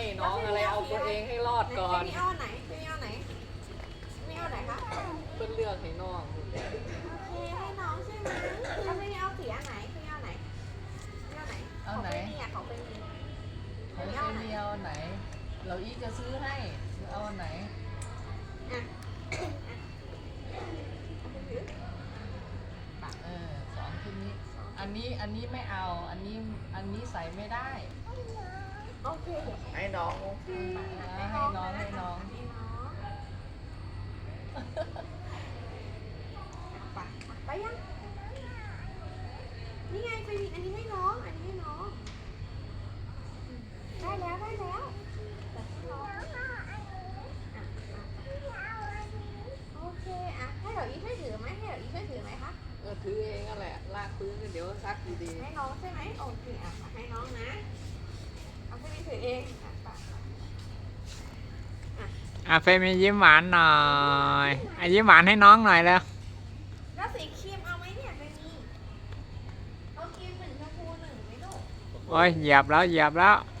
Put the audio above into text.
ให้น้องอะไรเอาตัวเองให้รอดก่อนพี่เอาอันไหนพี่เอาอันไหนพี่เอาอันไหนคะเพื่อนเลือกให้น้องโอเคให้น้องใช่ไหมแล้วพี่เอาสีอันไหนพี่เอาไหนพี่เอาไหนเอาไหนของเป็นมีของเป็นมีเขาจะมีเอาอันไหน เราอีกจะซื้อให้เอาอันไหนอะเออสองชุดนี้ อันนี้อันนี้ไม่เอา อันนี้อันนี้ใส่ไม่ได้โอเค ให้น้องให้น้องให้น้องไปไปยัง นี่ไงไปมีอันนี้ให้น้อง อันนี้ให้น้อง ได้แล้วได้แล้วโอเคอะให้เดี๋ยวอีช่วยถือไหมให้เดี๋ยวอีช่วยถือไหมคะ เออถือเองนั่นแหละลากพื้นเดี๋ยวซักดีให้น้องใช่ไหมโอเคอะให้น้องนะ เอาไปถือเองอะไปอะเฟรมยิ้มหวานหน่อยอะยิ้มหวานให้น้องหน่อยแล้วแล้วสีครีมเอาไหมเนี่ยไปมีเอาครีมหนึ่งชมพูหนึ่งไหมลูกๆโอ้ยเหยียบแล้วเหยียบแล้วเ